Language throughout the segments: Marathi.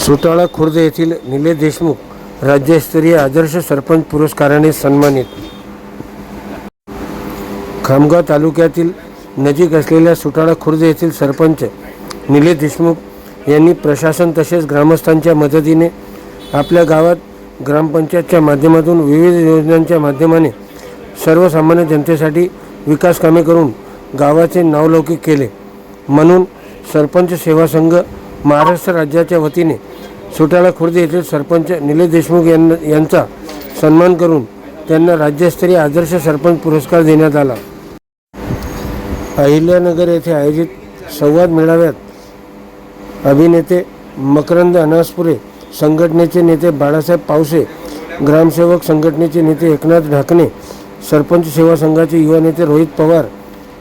सुटाळा खुर्द येथील निले देशमुख राज्यस्तरीय आदर्श सरपंच पुरस्काराने सन्मानित. खामगाव तालुक्यातील नजीक असलेल्या सुटाळा खुर्द येथील सरपंच निले देशमुख यांनी प्रशासन तसेच ग्रामस्थांच्या मदतीने आपल्या गावात ग्रामपंचायतच्या माध्यमातून विविध योजनांच्या माध्यमाने सर्वसामान्य जनतेसाठी विकास कामे करून गावाचे नावलौकिक केले. म्हणून सरपंच सेवा संघ महाराष्ट्र राज्याच्या वतीने सुटाळा खुर्द येथील सरपंच निलेश देशमुख यांना यांचा सन्मान करून त्यांना राज्यस्तरीय आदर्श सरपंच पुरस्कार देण्यात आला. अहिल्यानगर येथे आयोजित संवाद मेळाव्यात अभिनेते मकरंद अनासपुरे संघटनेचे नेते बाळासाहेब पावसे ग्रामसेवक संघटनेचे नेते एकनाथ ढाकणे सरपंच सेवा संघाचे युवा नेते रोहित पवार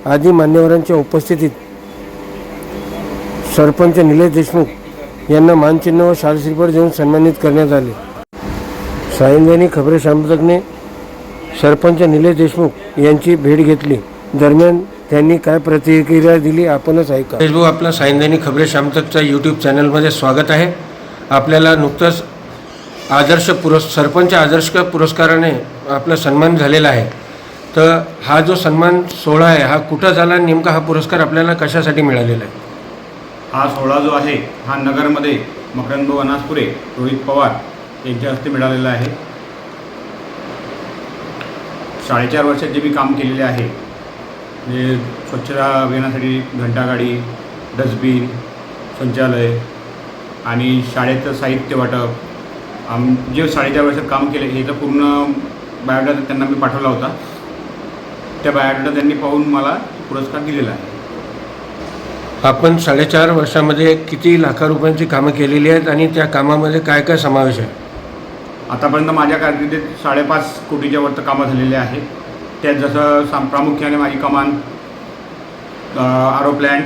आदी मान्यवरांच्या उपस्थितीत सरपंच निलेश देशमुख यांना मानचिन्ह व शालश्रीफळ देऊन सन्मानित करण्यात आले. सायंजानी खबरे संपादकने सरपंच निलेश देशमुख यांची भेट घेतली. दरम्यान त्यांनी काय प्रतिक्रिया दिली आपणच ऐका. देशमुख आपला सायंजनी खबरे शामतकच्या यूट्यूब चॅनलमध्ये स्वागत आहे. आपल्याला नुकतंच आदर्श पुरस् सरपंच आदर्श पुरस्काराने आपला सन्मान झालेला आहे. तर हा जो सन्मान सोहळा आहे हा कुठं झाला नेमका हा पुरस्कार आपल्याला कशासाठी मिळालेला आहे? हा सोहळा जो आहे हा नगरमध्ये मकरंद अनासपुरे रोहित पवार यांच्या हस्ते मिळालेला आहे. साडेचार वर्षात जे मी काम केलेले आहे म्हणजे स्वच्छता अभियानासाठी घंटागाडी डस्टबिन शौचालय आणि शाळेचं साहित्य वाटप आम जे साडेचार वर्षात काम केले हे तर पूर्ण बायोडाटा त्यांना मी पाठवला होता. त्या बायोडाटा त्यांनी पाहून मला पुरस्कार दिलेला आहे. आपण साडेचार वर्षामध्ये किती लाखा रुपयांची कामं केलेली आहेत आणि त्या कामामध्ये काय काय समावेश आहे? आतापर्यंत माझ्या कारकिर्दीत साडेपाच कोटीच्या वरतं कामं झालेली आहेत त्यात जसं साम प्रामुख्याने माझी कमान आरो प्लॅन्ट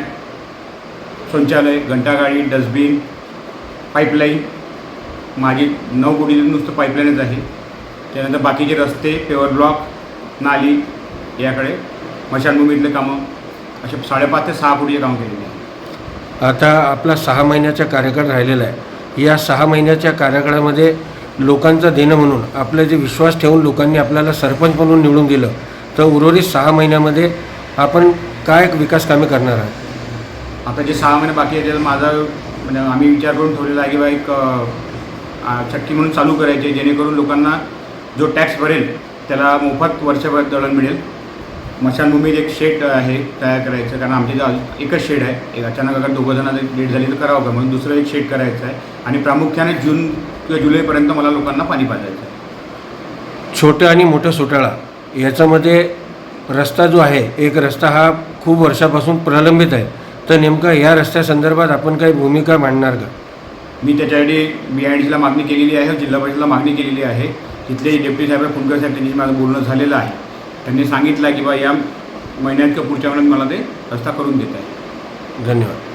शौचालय घंटागाडी डस्टबिन पाईपलाईन माझी नऊ कोटी नुसतं पाईपलाईनच आहे. त्यानंतर बाकीचे रस्ते पेवर ब्लॉक नाली याकडे मशानभूमीतले कामं असे साडेपाच ते सहा कोटीचे काम केलेले आहे आता आपला सहा महिन्याचा कार्यकाळ राहिलेला आहे. या सहा महिन्याच्या कार्यकाळामध्ये लोकांचं देणं म्हणून आपलं जे विश्वास ठेवून लोकांनी आपल्याला सरपंच म्हणून निवडून दिलं तर उर्वरित सहा महिन्यामध्ये आपण काय विकास कामे करणार आहात? आता जे सहा महिने बाकी आहे त्याचा माझा म्हणजे आम्ही विचार करून ठेवलेला आहे की बा एक अ, चक्की म्हणून चालू करायचे जेणेकरून लोकांना जो टॅक्स भरेल त्याला मोफत वर्षभर दळण मिळेल. मशानभूमीत एक शेड आहे तयार करायचं कारण आमच्या इथं एकच शेड आहे. एक अचानक अगर दोघं जण लेट झाली तर करावं का? म्हणून दुसरं एक शेड करायचं आहे. आणि प्रामुख्याने जून किंवा जुलैपर्यंत मला लोकांना पाणी पाजायचं आहे. छोटं आणि मोठं सुटाळा. याच्यामध्ये रस्ता जो आहे एक रस्ता हा खूप वर्षापासून प्रलंबित आहे. तर नेमका या रस्त्यासंदर्भात आपण काही भूमिका मांडणार का? मी त्याच्यासाठी बी आय डीला मागणी केलेली आहे जिल्हा परिषदेला मागणी केलेली आहे. तिथले डेप्युटी साहेब फुंडकर साहेब त्यांच्याशी माझं बोलणं झालेलं आहे. त्यांनी सांगितलं की बा या महिन्यात किंवा पुढच्या महिन्यात मला ते रस्ता करून देत आहे. धन्यवाद.